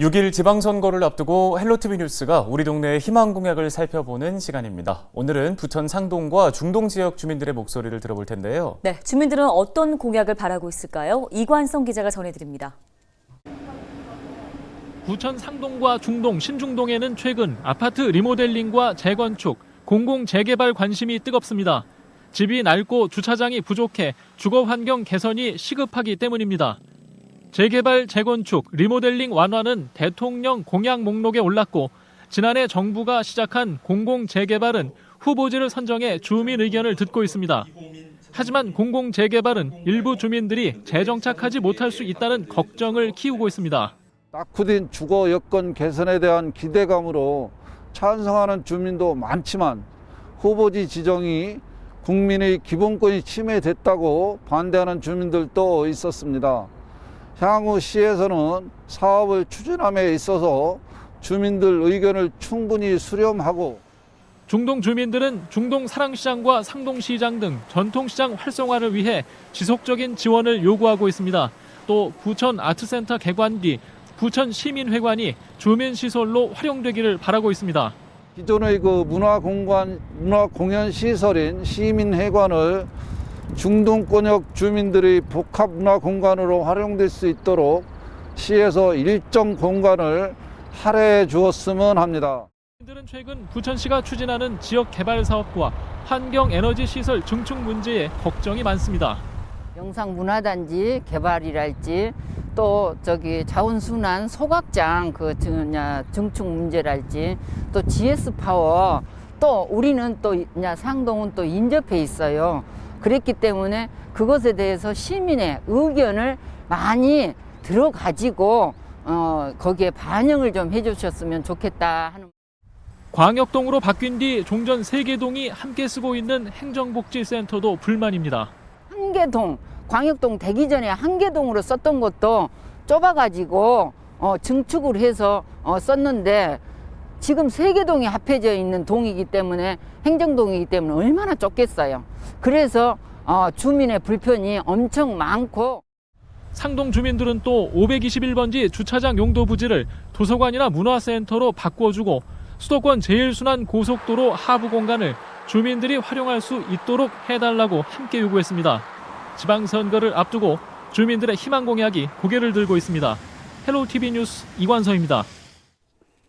6일 지방선거를 앞두고 헬로티비 뉴스가 우리 동네의 희망 공약을 살펴보는 시간입니다. 오늘은 부천 상동과 중동 지역 주민들의 목소리를 들어볼 텐데요. 네, 주민들은 어떤 공약을 바라고 있을까요? 이관성 기자가 전해드립니다. 부천 상동과 중동, 신중동에는 최근 아파트 리모델링과 재건축, 공공 재개발 관심이 뜨겁습니다. 집이 낡고 주차장이 부족해 주거 환경 개선이 시급하기 때문입니다. 재개발, 재건축, 리모델링 완화는 대통령 공약 목록에 올랐고 지난해 정부가 시작한 공공 재개발은 후보지를 선정해 주민 의견을 듣고 있습니다. 하지만 공공 재개발은 일부 주민들이 재정착하지 못할 수 있다는 걱정을 키우고 있습니다. 낙후된 주거 여건 개선에 대한 기대감으로 찬성하는 주민도 많지만 후보지 지정이 국민의 기본권이 침해됐다고 반대하는 주민들도 있었습니다. 향후 시에서는 사업을 추진함에 있어서 주민들 의견을 충분히 수렴하고 중동 주민들은 중동 사랑시장과 상동시장 등 전통시장 활성화를 위해 지속적인 지원을 요구하고 있습니다. 또 부천 아트센터 개관 뒤 부천 시민회관이 주민시설로 활용되기를 바라고 있습니다. 기존의 그 문화공간, 문화공연 시설인 시민회관을 중동권역 주민들의 복합 문화 공간으로 활용될 수 있도록 시에서 일정 공간을 할애해 주었으면 합니다. 주민들은 최근 부천시가 추진하는 지역 개발 사업과 환경 에너지 시설 증축 문제에 걱정이 많습니다. 영상 문화단지 개발이랄지 또 저기 자원순환 소각장 그 뭐냐 증축 문제랄지 또 GS 파워 또 우리는 또 뭐냐 상동은 또 인접해 있어요. 그랬기 때문에 그것에 대해서 시민의 의견을 많이 들어가지고 어 거기에 반영을 좀 해주셨으면 좋겠다 하는. 광역동으로 바뀐 뒤 종전 세개동이 함께 쓰고 있는 행정복지센터도 불만입니다. 한계동 광역동 되기 전에 한계동으로 썼던 것도 좁아가지고 어, 증축을 해서 어, 썼는데 지금 세계동이 합해져 있는 동이기 때문에 행정동이기 때문에 얼마나 좁겠어요. 그래서 어, 주민의 불편이 엄청 많고 상동 주민들은 또 521번지 주차장 용도 부지를 도서관이나 문화센터로 바꿔주고 수도권 제일 순환 고속도로 하부 공간을 주민들이 활용할 수 있도록 해달라고 함께 요구했습니다. 지방선거를 앞두고 주민들의 희망 공약이 고개를 들고 있습니다. 헬로 TV 뉴스 이관서입니다.